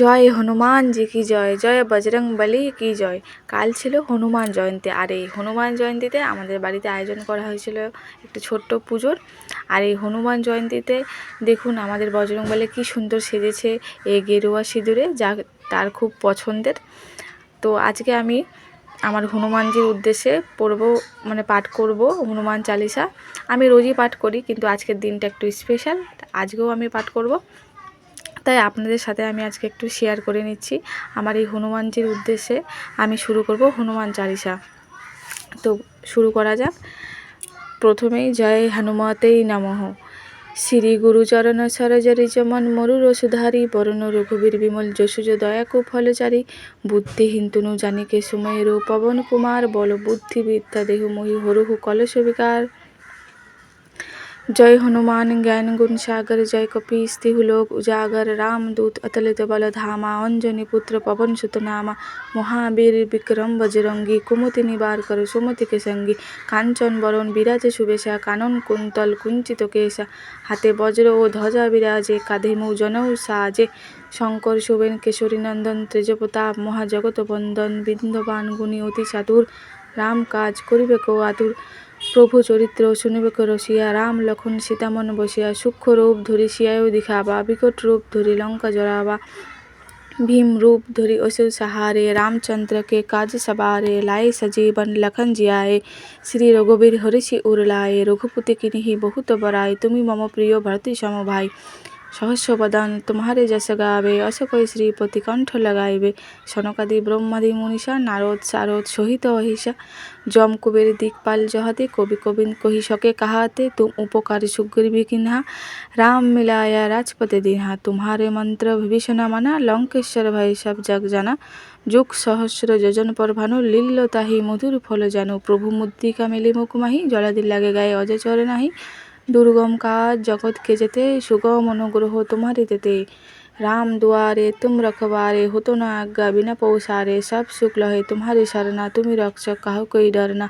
জয় হনুমানজি কি জয় জয় বজরং বলি কি জয়। কাল ছিল হনুমান জয়ন্তী, আর এই হনুমান জয়ন্তীতে আমাদের বাড়িতে আয়োজন করা হয়েছিল একটি ছোট্ট পুজোর। আর এই হনুমান জয়ন্তীতে দেখুন আমাদের বজরং বলে কি সুন্দর সেজেছে এই গেরুয়া সিঁদুরে, যা তার খুব পছন্দের। তো আজকে আমি আমার হনুমানজির উদ্দেশ্যে পড়ব মানে পাঠ করব হনুমান চালিসা। আমি রোজই পাঠ করি, কিন্তু আজকের দিনটা একটু স্পেশাল আজকেও আমি পাঠ করব। তাই আপনাদের সাথে আমি আজকে একটু শেয়ার করে নিচ্ছি আমার এই হনুমানজির উদ্দেশ্যে। আমি শুরু করব হনুমান চালিসা। তো শুরু করা যাক। প্রথমেই জয় হনুমতেই নমঃ। শ্রী গুরুচরণ সরজরি চমন মরুর সুধারি বরণ রঘুবীর বিমল যশুজ দয়াকু ফলচারী বুদ্ধিহীন তুনু জানিকে সুমের পবন কুমার বল বুদ্ধি বিদ্যা দেহ মোহি হরুহু কলস বিকার। जय हनुमान ज्ञान गुण सागर जय कपीस तिहुलोक उजागर रामदूत अतलित बल धामा अंजनी पुत्र पवन सुत नामा মহাবীর বিক্রম বজরঙ্গী কুমতি নিবার কর সুমতি কে সঙ্গী কাঞ্চন বরণ বিরাজে শুভেশা কানন কুন্তল কুঞ্চিত কেশা হাতে বজ্র ও ধ্বজা বিরাজে কাঁধে মৌ জনৌ সাজে শঙ্কর শোভেন কেশরী নন্দন তেজপ্রতাপ মহাজগত বন্দন বিন্দবান গুণী অতি চাতুর রাম কাজ করিবে কো আতুর প্রভু চরিত্র শুনিবে রসিয়া রাম লক্ষণ সীতামন বসিয়া সূক্ষ্ম রূপ ধরি সিয়াও দেখাবা বিকট রূপ ধরি লঙ্কা জড়াবা भीम रूप धरि असु सहारे रामचंद्र के काज सवारे लाए सजीवन लखन जियाए श्री रघुबीर हरिषि उर लाए रघुपति किन्हीं बहुत बड़ाई तुमी मम प्रिय भरती সহস্রপদান তোমারে যশ গাবে অশোক শ্রীপতি কণ্ঠ লগাইবে। সনকাদি ব্রহ্মাদি মনীষা, নারদ সারদ সহিত অহিষা। যম কুবের দিকপাল জহাতে, কবি কবিন কহি শকে কাহাতে, তুম উপকার সুগ্রীবি কিনহা। রাম মিলায়া রাজপথে দিনহা তুমারে মন্ত্র বিভীষণা মানা। লঙ্কেশ্বর ভাই সব জগ জানা। যুগ সহস্র যোজন পরভানু লীল তাহি মধুর ফল জানু। প্রভু মুদ্রিকা মেলি মুকুমাহি, জলাদি লাগে গায়ে অজে চরে নাহি। দুর্গম কাজ জগৎকে যেতে সুগম অনুগ্রহ তোমারে তেতে রাম দুয়ারে তুম রখবারে, হতো না আজ্ঞা, বিনা পৌষারে সব শুক্ল লহে তোমারে শরণা তুমি রক্ষক কাহু কই ডরনা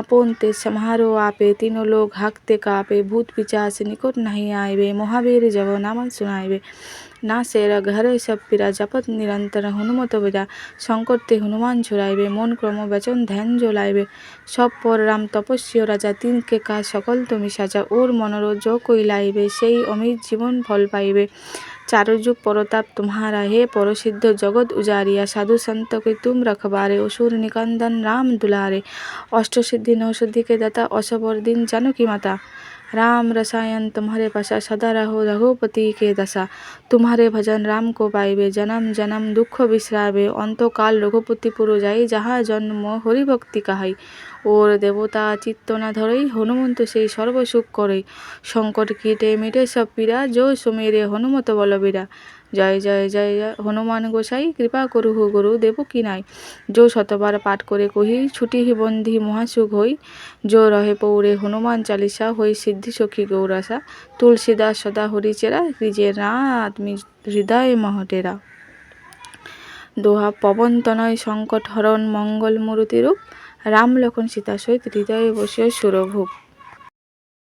আপন তে সমারো আপে, তিন লোক হাকতে কাপে, ভূত পিচাস নিকট নাহি আইবে, মহাবীর জব নামন শুনাইবে। सुनाइबे না সেরা ঘরে সব পীরা জপত নিরন্তর হনুমত বেজা শঙ্করতে হনুমান ছড়াইবে মন ক্রম বেচন ধ্যান জ্বলাইবে সব পর রাম তপস্বী রাজা তিনকে কাজ সকল তুমি সাজা ওর মনোর যো কইলাইবে সেই অমিত জীবন ফল পাইবে চারুযুগ পরতাপ तुम्हारा हे परसिद्ध जगत उजारिया साधु संत के तुम रखबारे असुर निकंदन राम दुलारे अष्टसिद्धि नौसिद्धि के दाता असबर दिन जानकी माता राम रसायन तुम्हारे पासा सदा रहो रघुपति के दशा तुम्हारे भजन राम को पाइबे जन्म जन्म दुख बिसराबे অন্তকাল রঘুপতি পুরো যাই যাহা জন্ম হরিভক্তি কাহাই ওর দেবতা চিত্ত না ধরেই হনুমন্ত সেই সর্বসুখ করে সংকট কেটে মিটে সব পীড়া জো সুমেরে হনুমত বলবীরা জয় জয় জয় জয়। হনুমান গোসাই, কৃপা করু হু গুরু, দেব কি নাই? যো শতবার পাঠ করে কহি, ছুটি হি বন্ধি মহাসুখ হই। যো রহে পৌরে হনুমান চালিসা, হই সিদ্ধি সখী গৌরাসা। তুলসীদাস সদা হরিচেরা না আদমি হৃদয় মহটেরা। দোহা পবন তনয় সংকট হরণ মঙ্গল মূরতি রূপ রাম লক্ষণ সীতা সহিত হৃদয়ে বসিয়া সুরভূপ।